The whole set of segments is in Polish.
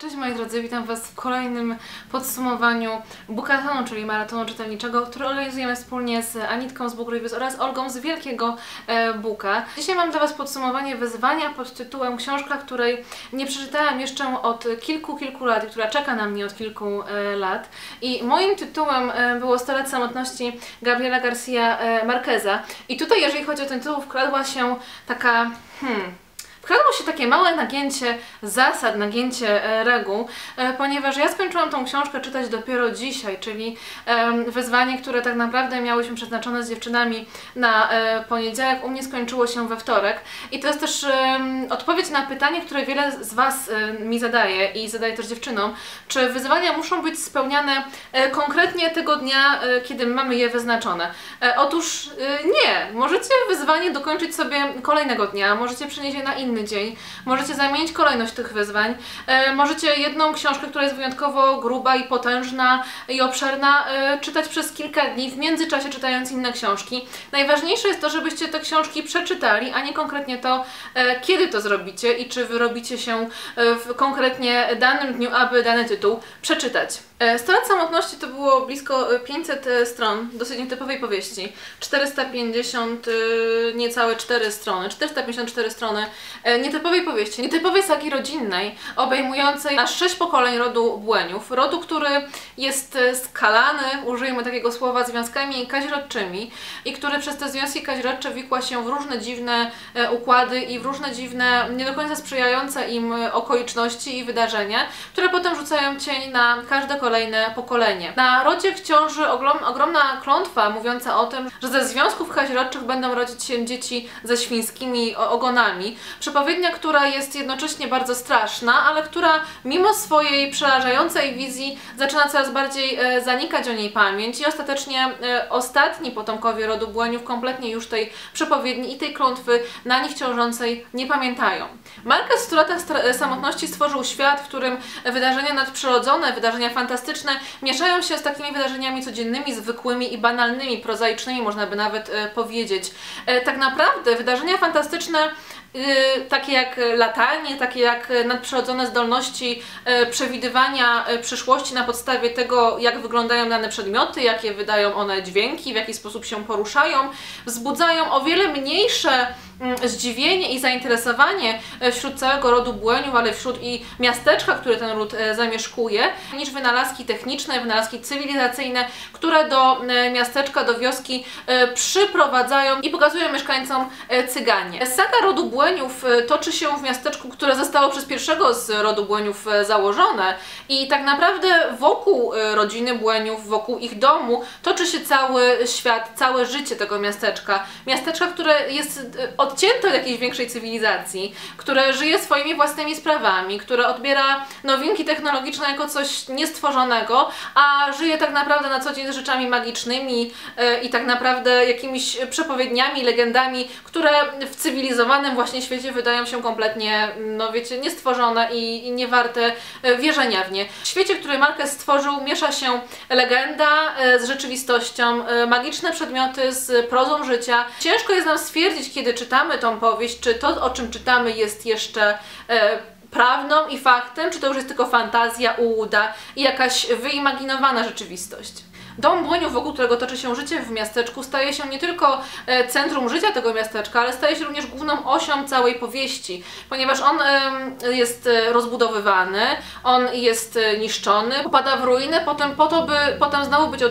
Cześć moi drodzy, witam Was w kolejnym podsumowaniu Bukatonu, czyli maratonu czytelniczego, który organizujemy wspólnie z Anitką z Book Reviews oraz Olgą z Wielkiego e, Buka. Dzisiaj mam dla Was podsumowanie wyzwania pod tytułem książka, której nie przeczytałam jeszcze od kilku, kilku lat, która czeka na mnie od kilku e, lat. I moim tytułem e, było 100 lat samotności Gabriela Garcia Marqueza. I tutaj, jeżeli chodzi o ten tytuł, wkradła się taka, hmm, Wkradło się takie małe nagięcie zasad, nagięcie e, reguł, e, ponieważ ja skończyłam tą książkę czytać dopiero dzisiaj, czyli wyzwanie, które tak naprawdę miałyśmy przeznaczone z dziewczynami na e, poniedziałek, u mnie skończyło się we wtorek. I to jest też odpowiedź na pytanie, które wiele z Was mi zadaje i zadaje też dziewczynom, czy wyzwania muszą być spełniane konkretnie tego dnia, kiedy mamy je wyznaczone. Otóż nie, możecie wyzwanie dokończyć sobie kolejnego dnia, możecie przenieść je na inny inny dzień. Możecie zamienić kolejność tych wyzwań. E, możecie jedną książkę, która jest wyjątkowo gruba i potężna i obszerna, e, czytać przez kilka dni, w międzyczasie czytając inne książki. Najważniejsze jest to, żebyście te książki przeczytali, a nie konkretnie to, e, kiedy to zrobicie i czy wyrobicie się w konkretnie danym dniu, aby dany tytuł przeczytać. 100 e, lat samotności to było blisko 500 e, stron dosyć nietypowej powieści. 450, niecałe 4 strony, 454 strony nietypowej powieści, nietypowej sagi rodzinnej, obejmującej aż 6 pokoleń rodu Błeniów. Rodu, który jest skalany, użyjmy takiego słowa, związkami kazirodczymi i który przez te związki kazirodcze wikła się w różne dziwne układy i w różne dziwne, nie do końca sprzyjające im okoliczności i wydarzenia, które potem rzucają cień na każde kolejne kolejne pokolenie. Na rodzie wciąży ogromna klątwa mówiąca o tym, że ze związków kazirodczych będą rodzić się dzieci ze świńskimi ogonami. Przepowiednia, która jest jednocześnie bardzo straszna, ale która mimo swojej przerażającej wizji zaczyna coraz bardziej e, zanikać o niej pamięć i ostatecznie e, ostatni potomkowie rodu Błoniów kompletnie już tej przepowiedni i tej klątwy na nich ciążącej nie pamiętają. Marquez w 100 latach samotności stworzył świat, w którym wydarzenia nadprzyrodzone, wydarzenia fantastyczne fantastyczne mieszają się z takimi wydarzeniami codziennymi, zwykłymi i banalnymi, prozaicznymi, można by nawet e, powiedzieć. E, tak naprawdę wydarzenia fantastyczne takie jak latanie, takie jak nadprzyrodzone zdolności e, przewidywania przyszłości na podstawie tego, jak wyglądają dane przedmioty, jakie wydają one dźwięki, w jaki sposób się poruszają, wzbudzają o wiele mniejsze Mm, zdziwienie i zainteresowanie wśród całego rodu Błęniów, ale wśród i miasteczka, które ten ród zamieszkuje, niż wynalazki techniczne, wynalazki cywilizacyjne, które do miasteczka, do wioski przyprowadzają i pokazują mieszkańcom Cyganie. Saga rodu Błęniów toczy się w miasteczku, które zostało przez pierwszego z rodu Błęniów założone i tak naprawdę wokół rodziny Błęniów, wokół ich domu toczy się cały świat, całe życie tego miasteczka. Miasteczka, które jest od odcięte od jakiejś większej cywilizacji, które żyje swoimi własnymi sprawami, które odbiera nowinki technologiczne jako coś niestworzonego, a żyje tak naprawdę na co dzień z rzeczami magicznymi i tak naprawdę jakimiś przepowiedniami, legendami, które w cywilizowanym właśnie świecie wydają się kompletnie, no wiecie, niestworzone i, i niewarte e, wierzenia w nie. W świecie, który Marquez stworzył, miesza się legenda yy, z rzeczywistością, yy, magiczne przedmioty z prozą życia. Ciężko jest nam stwierdzić, kiedy czytamy tą powieść, czy to, o czym czytamy, jest jeszcze e, prawdą i faktem, czy to już jest tylko fantazja, ułuda i jakaś wyimaginowana rzeczywistość. Dom Błyniów, wokół którego toczy się życie w miasteczku, staje się nie tylko e, centrum życia tego miasteczka, ale staje się również główną osią całej powieści, ponieważ on jest e, rozbudowywany, on jest e, niszczony, popada w ruinę, potem po to, by potem znowu być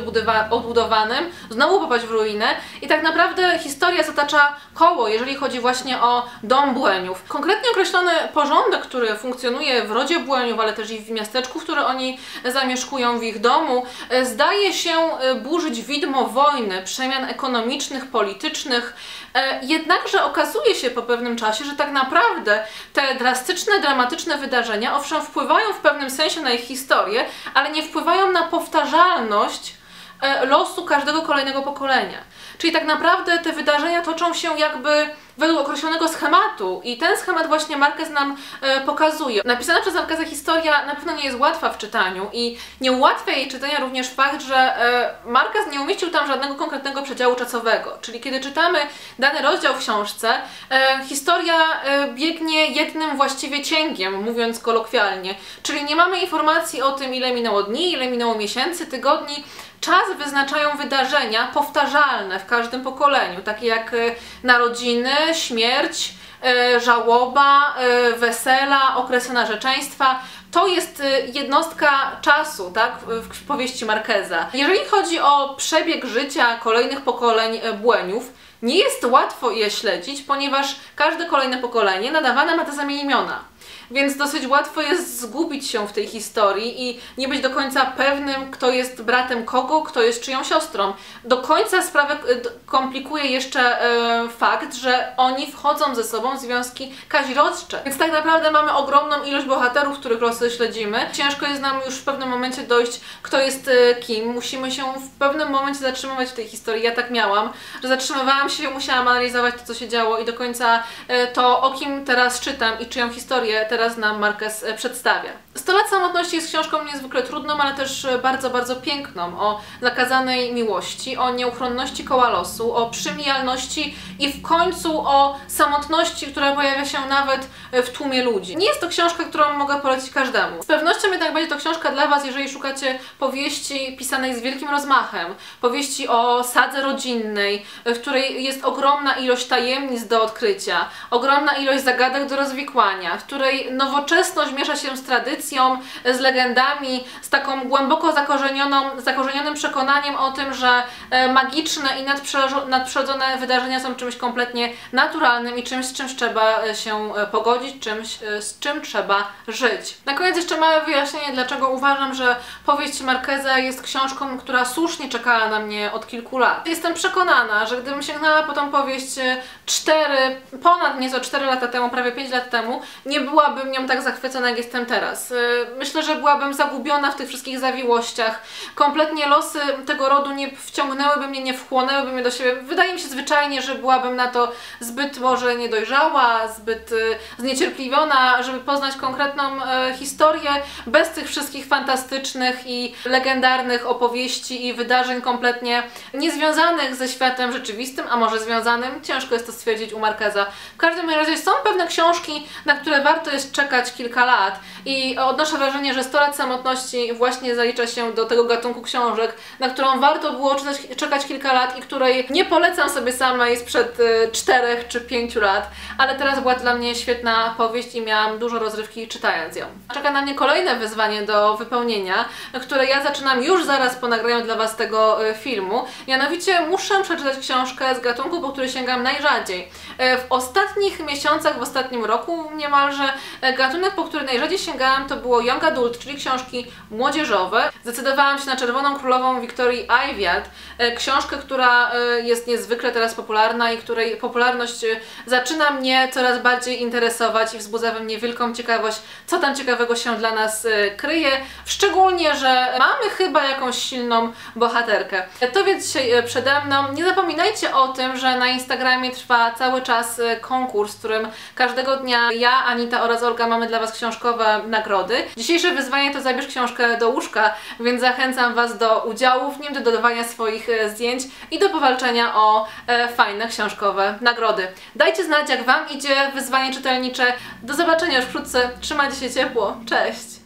odbudowanym, znowu popaść w ruinę i tak naprawdę historia zatacza koło, jeżeli chodzi właśnie o dom Błęniów. Konkretnie określony porządek, który funkcjonuje w rodzie Błęniów, ale też i w miasteczku, w które oni zamieszkują, w ich domu, zdaje się E, burzyć widmo wojny, przemian ekonomicznych, politycznych. E, jednakże okazuje się po pewnym czasie, że tak naprawdę te drastyczne, dramatyczne wydarzenia owszem wpływają w pewnym sensie na ich historię, ale nie wpływają na powtarzalność e, losu każdego kolejnego pokolenia. Czyli tak naprawdę te wydarzenia toczą się jakby według określonego schematu. I ten schemat właśnie Marquez nam e, pokazuje. Napisana przez Marqueza historia na pewno nie jest łatwa w czytaniu i nie ułatwia jej czytania również fakt, że e, Marquez nie umieścił tam żadnego konkretnego przedziału czasowego, czyli kiedy czytamy dany rozdział w książce, e, historia e, biegnie jednym właściwie cięgiem, mówiąc kolokwialnie, czyli nie mamy informacji o tym, ile minęło dni, ile minęło miesięcy, tygodni, Czas wyznaczają wydarzenia powtarzalne w każdym pokoleniu, takie jak e, narodziny, śmierć, e, żałoba, e, wesela, okresy narzeczeństwa. To jest jednostka czasu, tak, w powieści Marqueza. Jeżeli chodzi o przebieg życia kolejnych pokoleń błęniów, nie jest łatwo je śledzić, ponieważ każde kolejne pokolenie nadawane ma te same imiona więc dosyć łatwo jest zgubić się w tej historii i nie być do końca pewnym, kto jest bratem kogo, kto jest czyją siostrą. Do końca sprawę e, komplikuje jeszcze e, fakt, że oni wchodzą ze sobą w związki kazirodcze. Więc tak naprawdę mamy ogromną ilość bohaterów, których losy śledzimy. Ciężko jest nam już w pewnym momencie dojść, kto jest e, kim. Musimy się w pewnym momencie zatrzymywać w tej historii. Ja tak miałam, że zatrzymywałam się, musiałam analizować to, co się działo i do końca to, o kim teraz czytam i czyją historię teraz teraz nam Marquez e, przedstawia. 100 lat samotności jest książką niezwykle trudną, ale też e, bardzo, bardzo piękną. O zakazanej miłości, o nieuchronności koła losu, o przymijalności i w końcu o samotności, która pojawia się nawet e, w tłumie ludzi. Nie jest to książka, którą mogę polecić każdemu. Z pewnością jednak będzie to książka dla Was, jeżeli szukacie powieści pisanej z wielkim rozmachem, powieści o sadze rodzinnej, w której jest ogromna ilość tajemnic do odkrycia, ogromna ilość zagadek do rozwikłania, w której nowoczesność miesza się z tradycją, z legendami, z taką głęboko zakorzenioną, zakorzenionym przekonaniem o tym, że e, magiczne i nadprzyrodzone wydarzenia są czymś kompletnie naturalnym i czymś, z czym trzeba e, się e, pogodzić, czymś, z czym trzeba żyć. Na koniec jeszcze małe wyjaśnienie, dlaczego uważam, że powieść Marqueza jest książką, która słusznie czekała na mnie od kilku lat. Jestem przekonana, że gdybym sięgnęła po tą powieść 4, ponad nieco 4 lata temu, prawie 5 lat temu, nie byłaby byłabym nią tak zachwycona, jak jestem teraz. Y, myślę, że byłabym zagubiona w tych wszystkich zawiłościach. Kompletnie losy tego rodu nie wciągnęłyby mnie, nie wchłonęłyby mnie do siebie. Wydaje mi się zwyczajnie, że byłabym na to zbyt może niedojrzała, zbyt y, zniecierpliwiona, żeby poznać konkretną y, historię bez tych wszystkich fantastycznych i legendarnych opowieści i wydarzeń kompletnie niezwiązanych ze światem rzeczywistym, a może związanym. Ciężko jest to stwierdzić u Markeza. W każdym razie są pewne książki, na które warto jest czekać kilka lat i odnoszę wrażenie, że 100 lat samotności właśnie zalicza się do tego gatunku książek, na którą warto było czekać kilka lat i której nie polecam sobie samej sprzed 4 y, czy 5 lat, ale teraz była dla mnie świetna powieść i miałam dużo rozrywki czytając ją. Czeka na mnie kolejne wyzwanie do wypełnienia, które ja zaczynam już zaraz po nagraniu dla Was tego y, filmu. Mianowicie muszę przeczytać książkę z gatunku, po który sięgam najrzadziej. Y, w ostatnich miesiącach, w ostatnim roku niemalże gatunek, po który najrzadziej sięgałam to było Young Adult, czyli książki młodzieżowe. Zdecydowałam się na Czerwoną Królową Wiktorii Iwiat, e, książkę, która e, jest niezwykle teraz popularna i której popularność zaczyna mnie coraz bardziej interesować i wzbudza we mnie wielką ciekawość, co tam ciekawego się dla nas kryje. Szczególnie, że mamy chyba jakąś silną bohaterkę. To więc dzisiaj przede mną. Nie zapominajcie o tym, że na Instagramie trwa cały czas konkurs, w którym każdego dnia ja, Anita oraz Olga mamy dla Was książkowe nagrody. Dzisiejsze wyzwanie to zabierz książkę do łóżka, więc zachęcam Was do udziału w nim, do dodawania swoich e, zdjęć i do powalczenia o e, fajne książkowe nagrody. Dajcie znać, jak Wam idzie wyzwanie czytelnicze. Do zobaczenia już wkrótce. Trzymajcie się ciepło. Cześć!